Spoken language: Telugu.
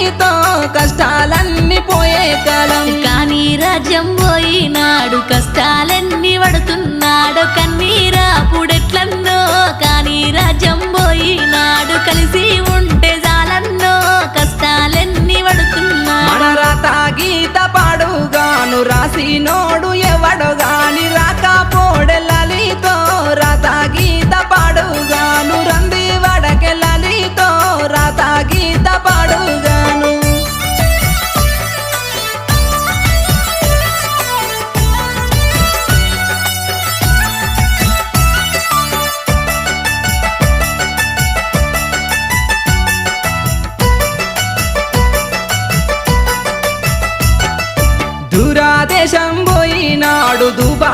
నీతో కష్టాలన్నీ పోయే కాలం. కానీ రాజ్యం పోయినాడు కష్టాలన్నీ పడుతున్నాడు కన్నీరా పుడెట్లన్నో. కానీ రాజ్యం పోయినాడు కలిసి ఉంటే జాలన్నో కష్టాలన్నీ పడుతున్నాడు. రాత గీత పాడుగాను రాసినో దేశం పోయినాడు దుబా